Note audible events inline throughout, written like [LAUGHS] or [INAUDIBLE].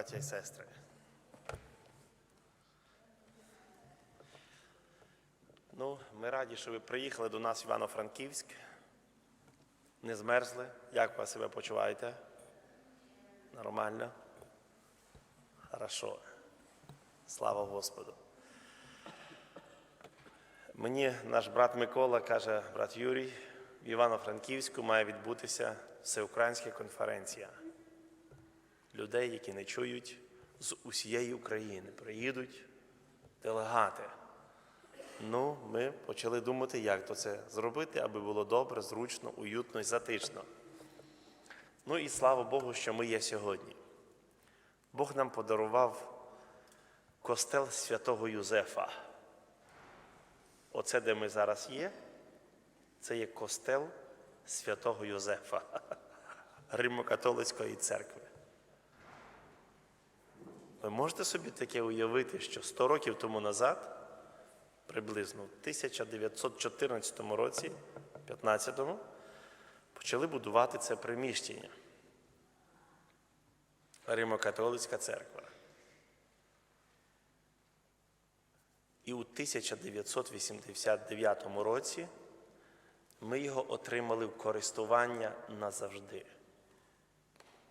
Браття і сестри. Ну, ми раді, що ви приїхали до нас в Івано-Франківськ. Не змерзли. Як ви себе почуваєте? Нормально? Хорошо. Слава Господу. Мені наш брат Микола каже, брат Юрій, в Івано-Франківську має відбутися всеукраїнська конференція людей, які не чують з усієї України. Приїдуть делегати. Ну, ми почали думати, як то це зробити, аби було добре, зручно, уютно і затишно. Ну і слава Богу, що ми є сьогодні. Бог нам подарував костел святого Юзефа. Оце, де ми зараз є, це є костел святого Йозефа, [LAUGHS] Римо-католицької церкви. Ви можете собі таке уявити, що 100 років тому назад, приблизно в 1914 році, 15-му, почали будувати це приміщення. Римо-католицька церква. І у 1989 році ми його отримали в користування назавжди.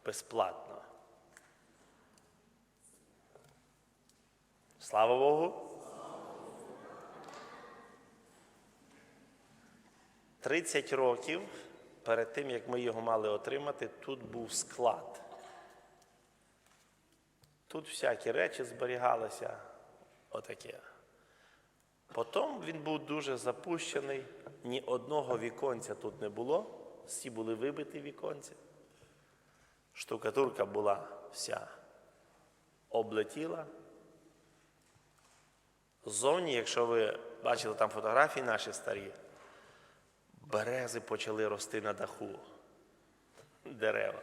Безплатно. Слава Богу. 30 років перед тим, як ми його мали отримати, тут був склад. Тут всякі речі зберігалися. Отаке. Потім він був дуже запущений, ні одного віконця тут не було, всі були вибиті віконці. Штукатурка була вся облетіла. Ззовні, якщо ви бачили там фотографії наші старі, берези почали рости на даху, дерева.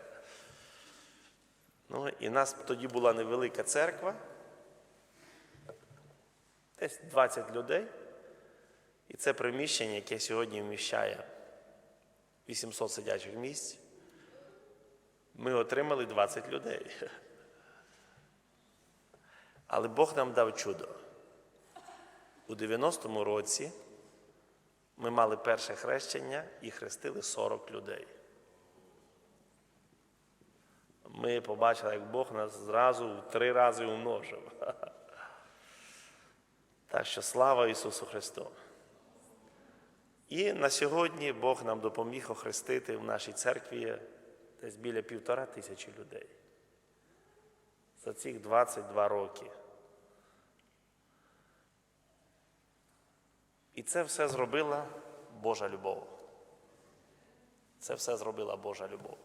Ну, і нас тоді була невелика церква, десь 20 людей. І це приміщення, яке сьогодні вміщає 800 сидячих місць. Ми отримали 20 людей. Але Бог нам дав чудо. У 90-му році ми мали перше хрещення і хрестили 40 людей. Ми побачили, як Бог нас зразу в три рази умножив. [LAUGHS] Так що слава Ісусу Христу. І на сьогодні Бог нам допоміг охрестити в нашій церкві десь біля півтора тисячі людей. За цих 22 роки. І це все зробила Божа любов. Це все зробила Божа любов.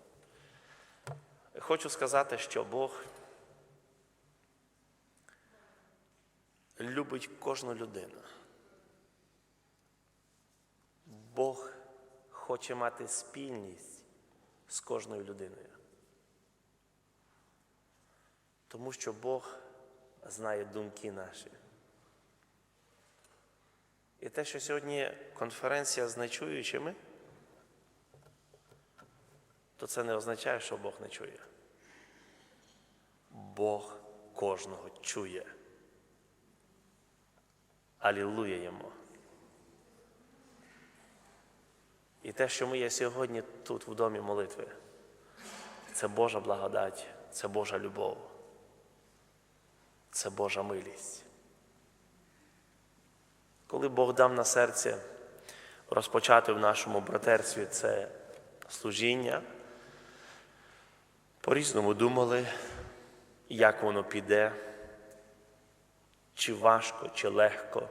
Хочу сказати, що Бог любить кожну людину. Бог хоче мати спільність з кожною людиною. Тому що Бог знає думки наші. І те, що сьогодні конференція з нечуючими, то це не означає, що Бог не чує. Бог кожного чує. Алілуя йому. І те, що ми є сьогодні тут, в домі молитви, це Божа благодать, це Божа любов, це Божа милість. Коли Бог дав на серце розпочати в нашому братерстві це служіння, по-різному думали, як воно піде, чи важко, чи легко.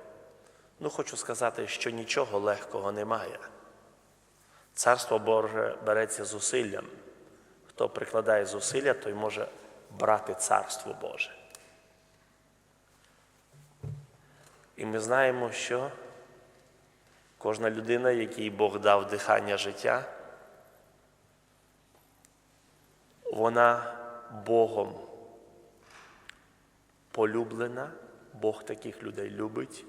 Ну, хочу сказати, що нічого легкого немає. Царство Боже береться зусиллям. Хто прикладає зусилля, той може брати Царство Боже. І ми знаємо, що кожна людина, якій Бог дав дихання життя, вона Богом полюблена, Бог таких людей любить,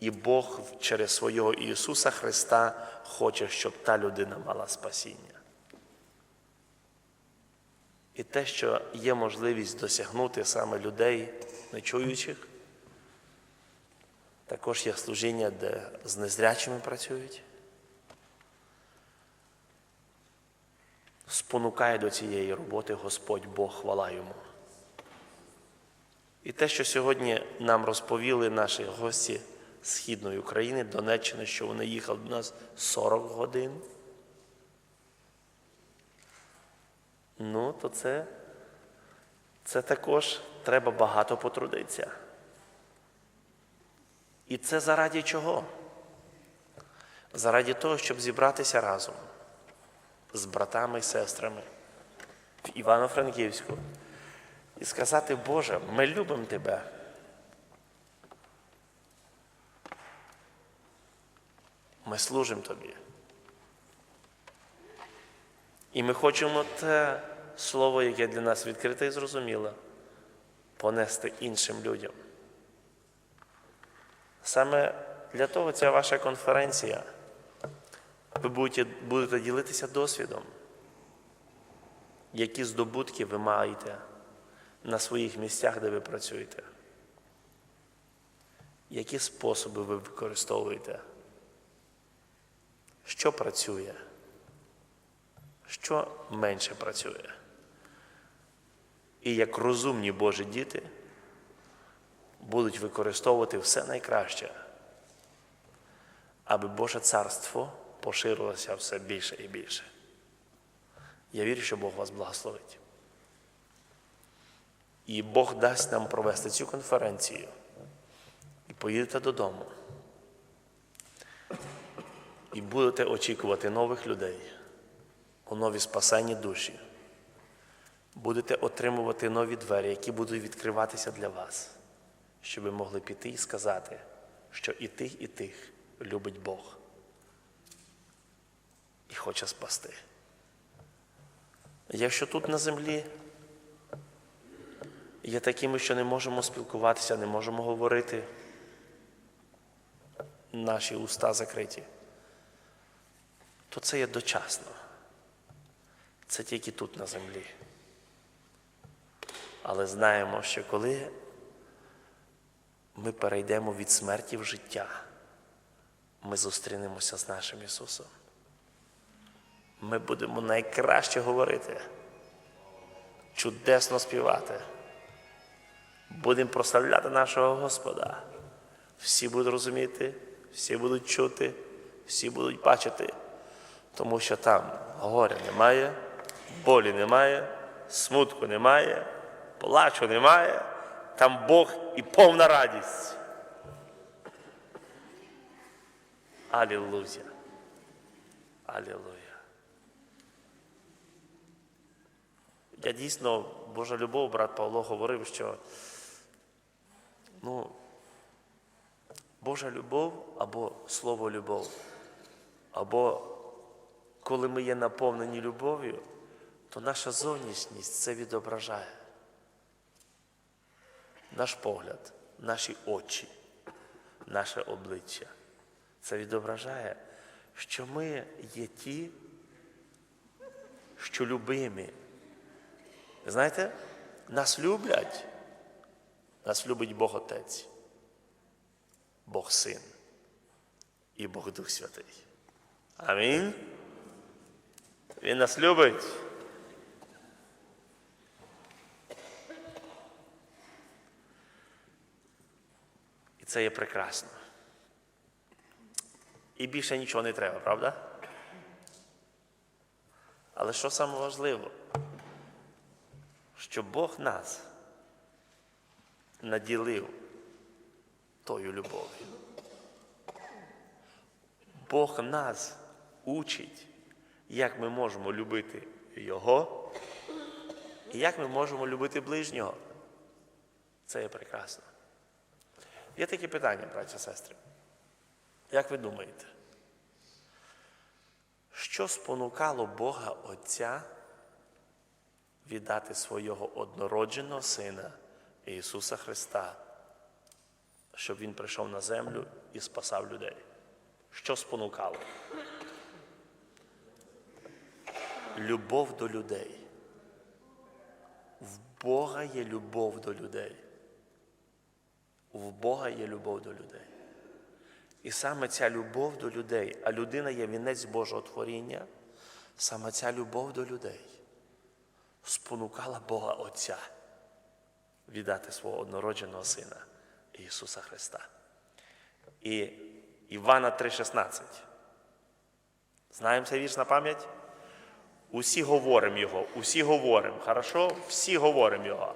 і Бог через свого Ісуса Христа хоче, щоб та людина мала спасіння. І те, що є можливість досягнути саме людей нечуючих, також є служіння, де з незрячими працюють. Спонукає до цієї роботи Господь Бог, хвала йому. І те, що сьогодні нам розповіли наші гості Східної України, Донеччини, що вони їхали до нас 40 годин. Ну, то це, це також треба багато потрудитися. І це заради чого? Заради того, щоб зібратися разом з братами і сестрами в Івано-Франківську і сказати, Боже, ми любимо Тебе. Ми служимо Тобі. І ми хочемо те слово, яке для нас відкрите і зрозуміле, понести іншим людям. Саме для того ця ваша конференція. Ви будете, будете ділитися досвідом, які здобутки ви маєте на своїх місцях, де ви працюєте, які способи ви використовуєте, що працює, що менше працює. І як розумні Божі діти будуть використовувати все найкраще, аби Боже царство поширилося все більше і більше. Я вірю, що Бог вас благословить. І Бог дасть нам провести цю конференцію і поїдете додому. І будете очікувати нових людей у нові спасенні душі. Будете отримувати нові двері, які будуть відкриватися для вас, щоб ви могли піти і сказати, що і тих, і тих любить Бог і хоче спасти. Якщо тут на землі є такими, що не можемо спілкуватися, не можемо говорити, наші уста закриті, то це є дочасно. Це тільки тут на землі. Але знаємо, що коли ми перейдемо від смерті в життя, ми зустрінемося з нашим Ісусом. Ми будемо найкраще говорити, чудесно співати. Будемо прославляти нашого Господа. Всі будуть розуміти, всі будуть чути, всі будуть бачити, тому що там горя немає, болі немає, смутку немає, плачу немає, там Бог і повна радість. Алілуя. Алілуя. Я дійсно, Божа любов, брат Павло говорив, що ну, Божа любов або слово любов, або коли ми є наповнені любов'ю, то наша зовнішність це відображає. Наш погляд, наші очі, наше обличчя. Це відображає, що ми є ті, що любимі. Знаєте, нас люблять, нас любить Бог Отець, Бог Син і Бог Дух Святий. Амінь. Він нас любить. Це є прекрасно. І більше нічого не треба, правда? Але що саме важливо? Що Бог нас наділив тою любов'ю. Бог нас учить, як ми можемо любити Його і як ми можемо любити ближнього. Це є прекрасно. Є такі питання, браті і сестри. Як ви думаєте, що спонукало Бога Отця віддати свого однородженого Сина Ісуса Христа, щоб Він прийшов на землю і спасав людей? Що спонукало? Любов до людей. В Бога є любов до людей. В Бога є любов до людей. І саме ця любов до людей, а людина є вінець Божого творіння, саме ця любов до людей спонукала Бога Отця віддати свого однородженого Сина Ісуса Христа. І Івана 3,16. Знаємо цей вірш на пам'ять? Усі говоримо його, усі говоримо. Хорошо? Всі говоримо його.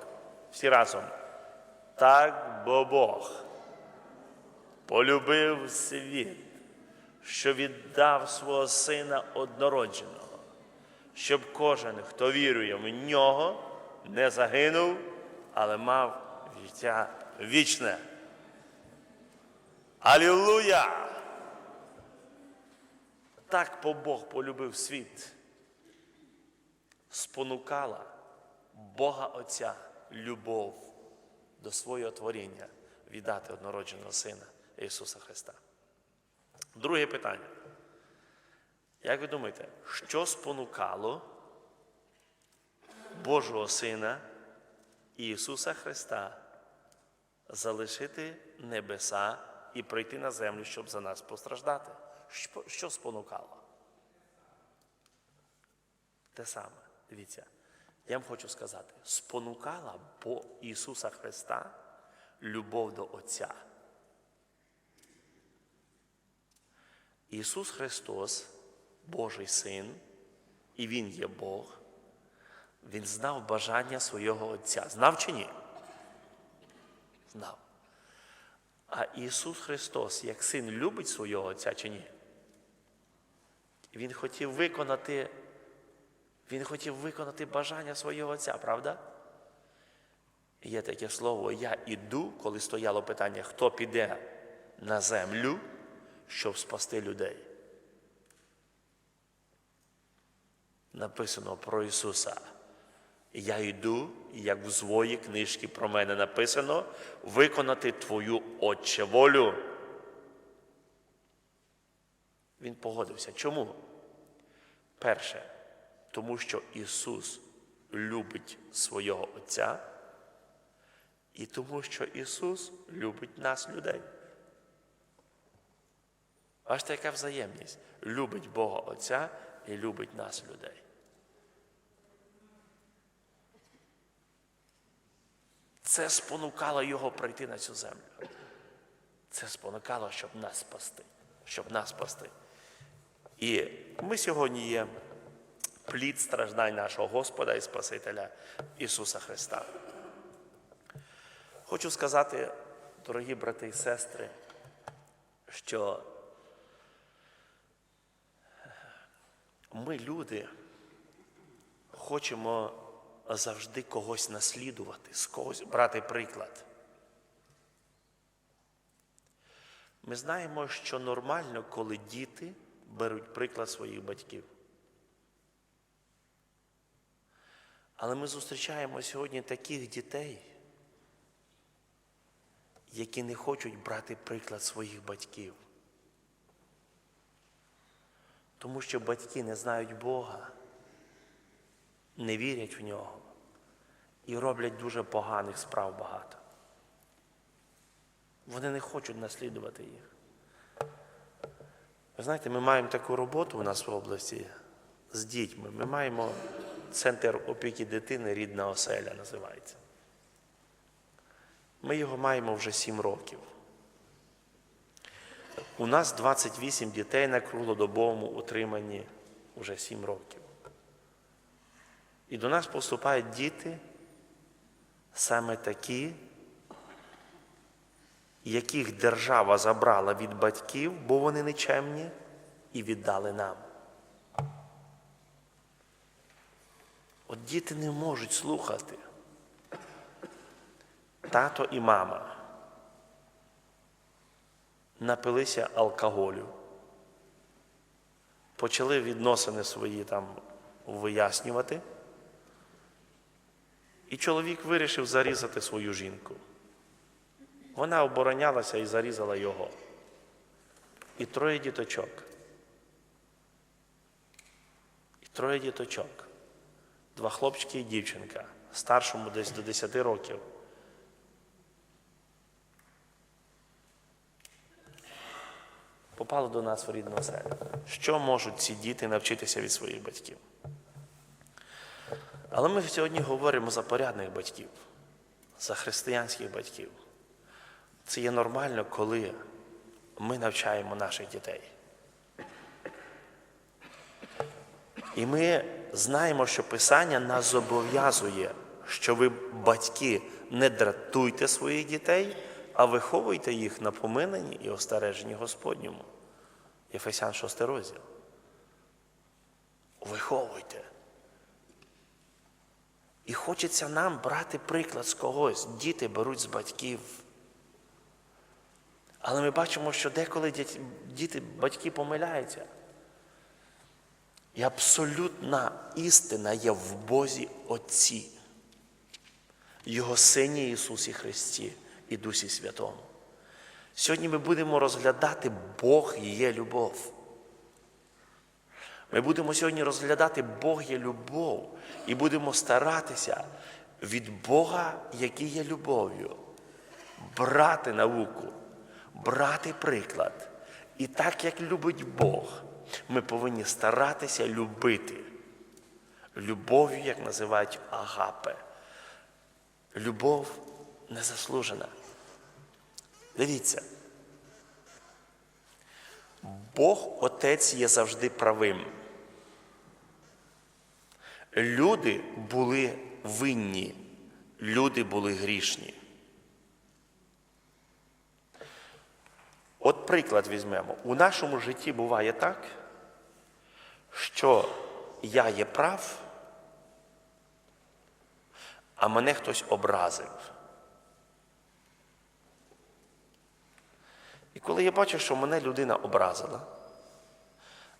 Всі разом. Так бо Бог полюбив світ, що віддав свого Сина однородженого, щоб кожен, хто вірує в нього, не загинув, але мав життя вічне. Алілуя! Так по Бог полюбив світ, спонукала Бога Отця любов до свого творіння віддати однородженого Сина Ісуса Христа. Друге питання. Як ви думаєте, що спонукало Божого Сина Ісуса Христа залишити небеса і прийти на землю, щоб за нас постраждати? Що, спонукало? Те саме, дивіться, я вам хочу сказати, спонукала бо Ісуса Христа любов до Отця. Ісус Христос, Божий Син, і Він є Бог, Він знав бажання свого Отця. Знав чи ні? Знав. А Ісус Христос, як син, любить свого Отця чи ні? Він хотів виконати, Він хотів виконати бажання свого Отця, правда? Є таке слово Я іду, коли стояло питання, хто піде на землю, щоб спасти людей. Написано про Ісуса. Я йду, як в звої книжки про мене написано, виконати Твою Отче волю. Він погодився. Чому? Перше, тому що Ісус любить свого Отця, і тому, що Ісус любить нас, людей. Бачите, яка взаємність? Любить Бога Отця і любить нас, людей. Це спонукало його прийти на цю землю. Це спонукало, щоб нас спасти. Щоб нас спасти. І ми сьогодні є плід страждань нашого Господа і Спасителя Ісуса Христа. Хочу сказати, дорогі брати і сестри, що ми, люди, хочемо завжди когось наслідувати, з когось брати приклад. Ми знаємо, що нормально, коли діти беруть приклад своїх батьків. Але ми зустрічаємо сьогодні таких дітей, які не хочуть брати приклад своїх батьків. Тому що батьки не знають Бога, не вірять в нього і роблять дуже поганих справ багато. Вони не хочуть наслідувати їх. Ви знаєте, ми маємо таку роботу у нас в області з дітьми. Ми маємо центр опіки дитини, рідна оселя називається. Ми його маємо вже 7 років. У нас 28 дітей на круглодобовому утриманні вже 7 років. І до нас поступають діти саме такі, яких держава забрала від батьків, бо вони нечемні, і віддали нам. От діти не можуть слухати. Тато і мама напилися алкоголю, почали відносини свої там вияснювати. І чоловік вирішив зарізати свою жінку. Вона оборонялася і зарізала його. І троє діточок. І троє діточок. Два хлопчики і дівчинка. старшому десь до 10 років. Попало до нас в рідну оселю. Що можуть ці діти навчитися від своїх батьків? Але ми сьогодні говоримо за порядних батьків, за християнських батьків. Це є нормально, коли ми навчаємо наших дітей. І ми знаємо, що Писання нас зобов'язує, що ви, батьки, не дратуйте своїх дітей, а виховуйте їх на поминанні і остереженні Господньому. Єфесян 6 розділ. Виховуйте. І хочеться нам брати приклад з когось. Діти беруть з батьків. Але ми бачимо, що деколи діти батьки помиляються. І абсолютна істина є в Бозі Отці, Його Сині Ісусі Христі і Дусі Святому. Сьогодні ми будемо розглядати Бог є любов. Ми будемо сьогодні розглядати Бог є любов і будемо старатися від Бога, який є любов'ю, брати науку, брати приклад. І так як любить Бог, ми повинні старатися любити. Любов'ю, як називають агапе. Любов незаслужена. Дивіться. Бог Отець є завжди правим. Люди були винні, люди були грішні. От приклад візьмемо. У нашому житті буває так, що я є прав, а мене хтось образив. І коли я бачу, що мене людина образила,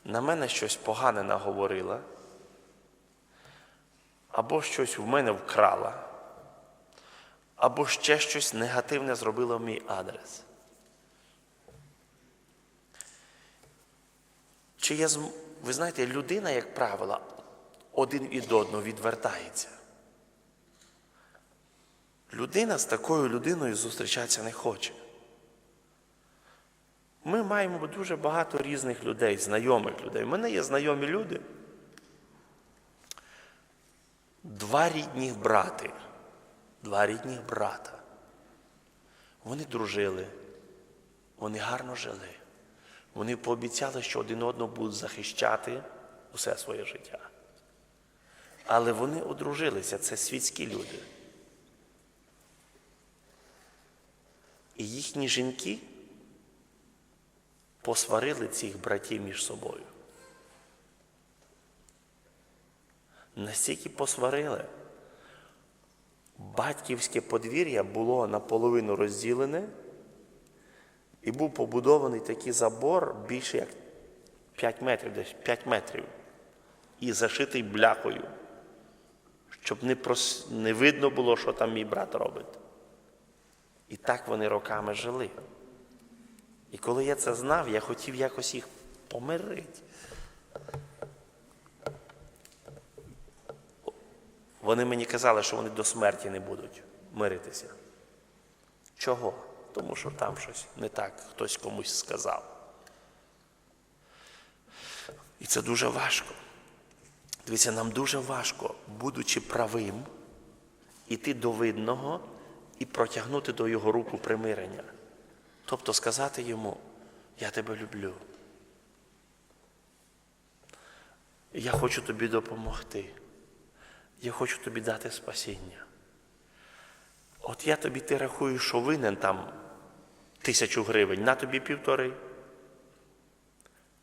на мене щось погане наговорила, або щось в мене вкрала, або ще щось негативне зробила в мій адрес. Чи я. Ви знаєте, людина, як правило, один від одного відвертається. Людина з такою людиною зустрічатися не хоче. Ми маємо дуже багато різних людей, знайомих людей. У мене є знайомі люди. Два рідних брати, два рідних брата. Вони дружили, вони гарно жили. Вони пообіцяли, що один одного будуть захищати усе своє життя. Але вони одружилися, це світські люди. І їхні жінки посварили цих братів між собою. Настільки посварили. Батьківське подвір'я було наполовину розділене, і був побудований такий забор більше як 5 метрів, десь 5 метрів, і зашитий бляхою, щоб не, прос... не видно було, що там мій брат робить. І так вони роками жили. І коли я це знав, я хотів якось їх помирити. Вони мені казали, що вони до смерті не будуть миритися. Чого? Тому що там щось не так, хтось комусь сказав. І це дуже важко. Дивіться, нам дуже важко, будучи правим, іти до видного і протягнути до його руку примирення. Тобто сказати йому, я тебе люблю. Я хочу тобі допомогти. Я хочу тобі дати спасіння. От я тобі ти рахую, що винен там тисячу гривень, на тобі півтори.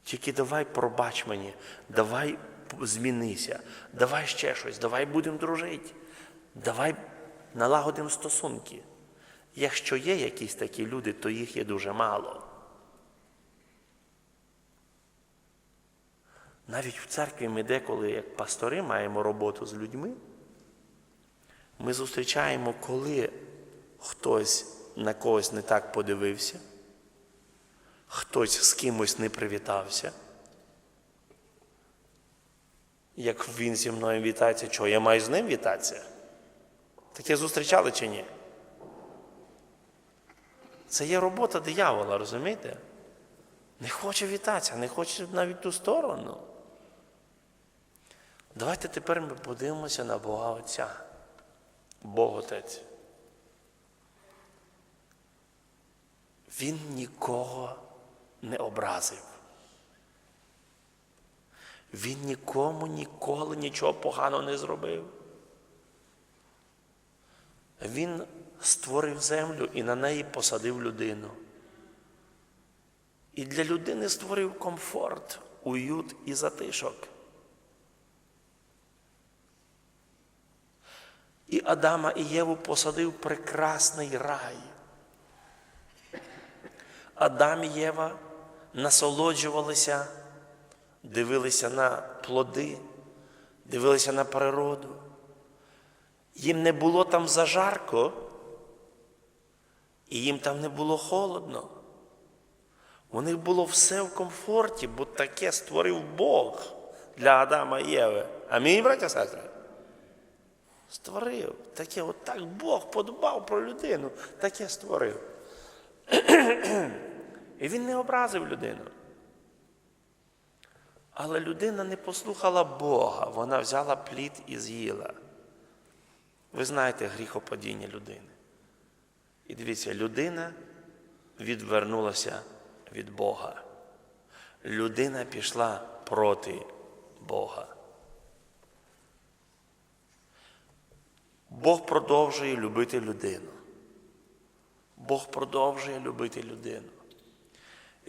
Тільки давай пробач мені, давай змінися, давай ще щось, давай будемо дружити, давай налагодимо стосунки. Якщо є якісь такі люди, то їх є дуже мало. Навіть в церкві ми деколи, як пастори, маємо роботу з людьми. Ми зустрічаємо, коли хтось на когось не так подивився, хтось з кимось не привітався. Як він зі мною вітається, чого я маю з ним вітатися? Таке зустрічали чи ні? Це є робота диявола, розумієте? Не хоче вітатися, не хоче навіть ту сторону. Давайте тепер ми подивимося на Бога Отця. Бог Отець. Він нікого не образив. Він нікому ніколи нічого поганого не зробив. Він створив землю і на неї посадив людину. І для людини створив комфорт, уют і затишок. І Адама і Єву посадив прекрасний рай. Адам і Єва насолоджувалися, дивилися на плоди, дивилися на природу. Їм не було там зажарко, і їм там не було холодно. У них було все в комфорті, бо таке створив Бог для Адама і Єви. Амінь, браття сестри? Створив. Таке, от так Бог подбав про людину, таке створив. [CLEARS THROAT] І він не образив людину. Але людина не послухала Бога, вона взяла плід і з'їла. Ви знаєте гріхопадіння людини. І дивіться, людина відвернулася від Бога. Людина пішла проти Бога. Бог продовжує любити людину. Бог продовжує любити людину.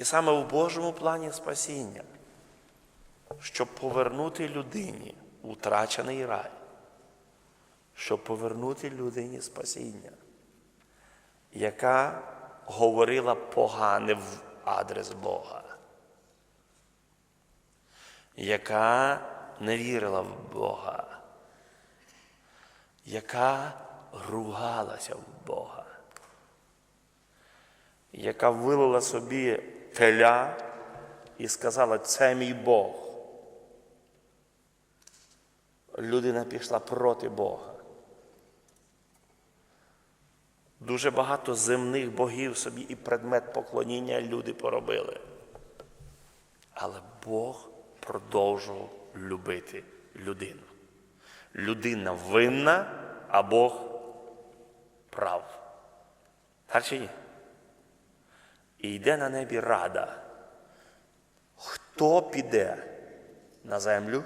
І саме в Божому плані спасіння, щоб повернути людині утрачений рай, щоб повернути людині спасіння, яка говорила погане в адрес Бога, яка не вірила в Бога, яка ругалася в Бога, яка вилила собі теля і сказала, це мій Бог. Людина пішла проти Бога. Дуже багато земних богів собі і предмет поклоніння люди поробили. Але Бог продовжував любити людину. Людина винна, а Бог прав. Так чи ні? І йде на небі рада. Хто піде на землю?